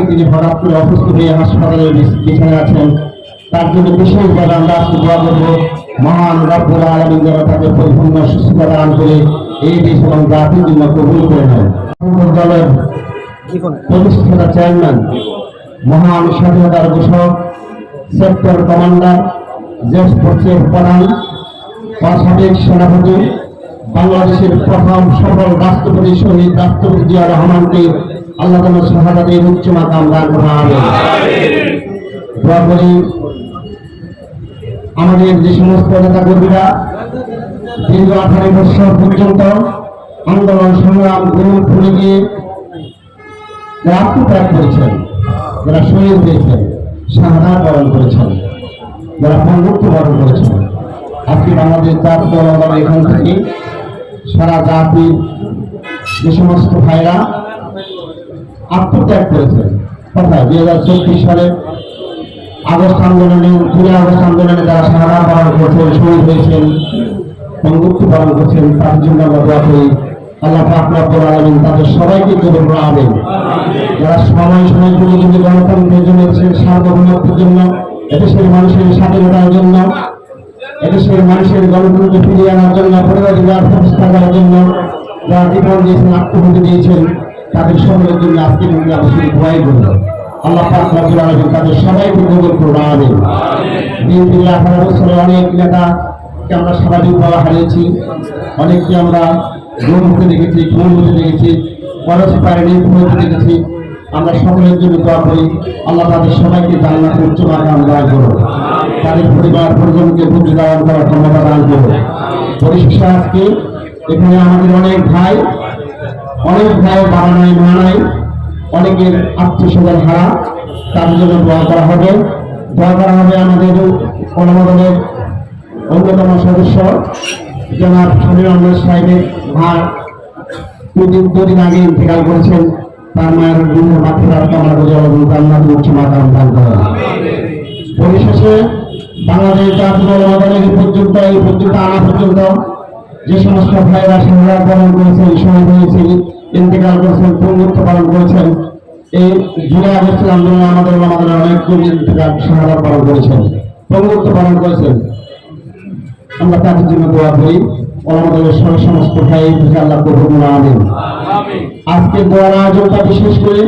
আজকে তিনি হঠাৎ করে অসুস্থ হয়ে হাসপাতালে বিছ- বিছানায় আছেন, তার জন্য বিশেষভাবে আমরা আজকে দোয়া করব মহান রব্বুল আলমিন যারা তাকে পরিপূর্ণ সুস্থতা দান করে এই দেশ এবং জাতির জন্য কবুল করে নেন দলের প্রতিষ্ঠাতা চেয়ারম্যান, মহান স্বাধীনতার ঘোষক, সেক্টর কমান্ডার জেস ফোর্সের প্রধান সাবেক সেনাপতি, বাংলাদেশের প্রথম সফল রাষ্ট্রপতি শহীদ রাষ্ট্রপতি জিয়া রহমানকে আল্লাহ তালা শাহাদাতের উচ্চ মাকাম দান করা হবে আমাদের যে সমস্ত নেতা কর্মীরা দীর্ঘ আঠারো বছর পর্যন্ত আন্দোলন সংগ্রাম গ্রহণ করে গিয়ে যারা আত্মত্যাগ করেছেন যারা শহীদ হয়েছেন শাহাদা বরণ করেছেন যারা পঙ্গুত্ব বরণ করেছেন আজকে বাংলাদেশ জাত দল আমরা এখান থেকে। সারা জাতির যে সমস্ত ভাইরা আত্মত্যাগ করেছেন কোথায় দুই হাজার চব্বিশ সালে আগস্ট আন্দোলনে, জুলাই আগস্ট আন্দোলনে যারা শাহাদা পালন করছেন, শহীদ হয়েছেন পঙ্গুত্ব পালন করছেন তার জন্য আমরা দোয়া করি। আল্লাহ রব্বুল আলামিন তাদের সবাইকে কবুল করে আনেন যারা সময় সময় যুগে যুগে গণতন্ত্রের জন্য এদেশের সার্বভৌমত্বের জন্য, এদেশের মানুষের স্বাধীনতার জন্য, এদেশের মানুষের গণতন্ত্র ফিরিয়ে আনার জন্য পরিবারিকার প্রতিষ্ঠা করার জন্য যারা জীবন দিয়েছেন আত্মহত্যা দিয়েছেন তাদের সকলের জন্য আজকে আল্লাহ পাক রব্বুল আলামিন তাদের অনেক আমরা হারিয়েছি, অনেককে আমরা দেখেছি দেখেছি দেখেছি। আমরা সকলের জন্য করি, আল্লাহ তাদের সবাইকে জান্নাত উচ্চ মাকাম দান তাদের পরিবার, পরিজনকে বুদ্ধি দান করার ক্ষমতা দান পরিশেষে আজকে এখানে আমাদের অনেক ভাই অনেক ভাই বাবা নাই অনেকের আত্মীয় স্বজন হারা, তার জন্য দোয়া করা হবে। দোয়া করা হবে আমাদের অনুমোদনের অন্যতম সদস্য, জনাব সমীর আহমেদ সাহেবের মা। দুদিন দুদিন আগে ইন্তেকাল করেছেন, তার মায়ের বিভিন্ন মাতৃরাত কামনা করে এবং জান্নাত উচ্চ মাকাম দান করেন পরিশেষে বাংলাদেশ জাতীয় অনুমোদনের পর্যন্ত, এই পর্যন্ত আনা পর্যন্ত যে সমস্ত ভাইরা সংগ্রাম পালন করেছেন শহীদ হয়েছেন ইন্তেকাল করেছেন পঙ্গুত্ব পালন করেছেন। এই জুলাই আগস্টের আন্দোলনে আমাদের আমাদের অনেক কবি ইন্তেকাল শাহাদা পালন করেছেন পঙ্গুত্ব পালন করেছেন। আমরা তাদের জন্য দোয়া করি আমাদের সমস্ত ভাই আল্লাহ কবুল আনেন আজকে দোয়ার আয়োজনটা বিশেষ করে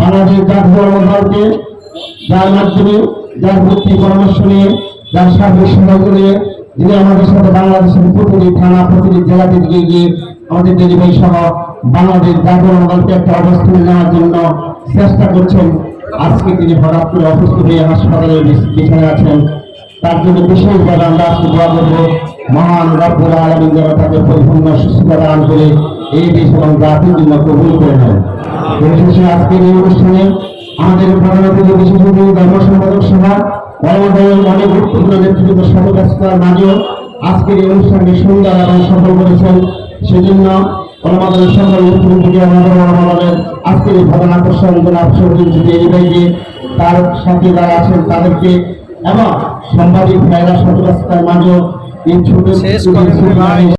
বাংলাদেশ জাতীয় অনুদানকে যার মাধ্যমে যার ভিত্তি পরামর্শ নিয়ে, যার সার্বিক সহায়তা নিয়ে যিনি আমাদের সাথে বাংলাদেশের প্রতিটি থানা, প্রতিটি জেলাতে দিকে গিয়ে আমাদের ডেলিভারি সহ বাংলাদেশ জাতীয় অনুদানকে একটা অবস্থানে নেওয়ার জন্য চেষ্টা করছেন। আজকে তিনি হঠাৎ করে অসুস্থ হয়ে হাসপাতালে বিছ- বিছানায় আছেন। তার জন্য বিশেষভাবে আমরা আজকে দোয়া করব মহান রব্বুল আলমিন যারা তাকে পরিপূর্ণ সুস্থতা দান করে এই দেশ এবং জাতির জন্য কবুল করে নেন আজকের এই অনুষ্ঠানে আমাদের প্রধান অতিথি বিশেষ ধর্ম সম্পাদক সভা অনেক গুরুত্বপূর্ণ নেতৃত্ব সর্বব্যস্ততার মাঝেও আজকের এই অনুষ্ঠানকে সুন্দর এবং সফল করেছেন সেজন্য কর্মদলের সকল নেতৃত্বকে আমাদের কর্মদলের আজকের এই প্রধান আকর্ষণ জনাব তার সাথে যারা আছেন তাদেরকে এবং সাংবাদিক ভাইরা সর্বব্যস্ততার মাঝেও এই ছোট।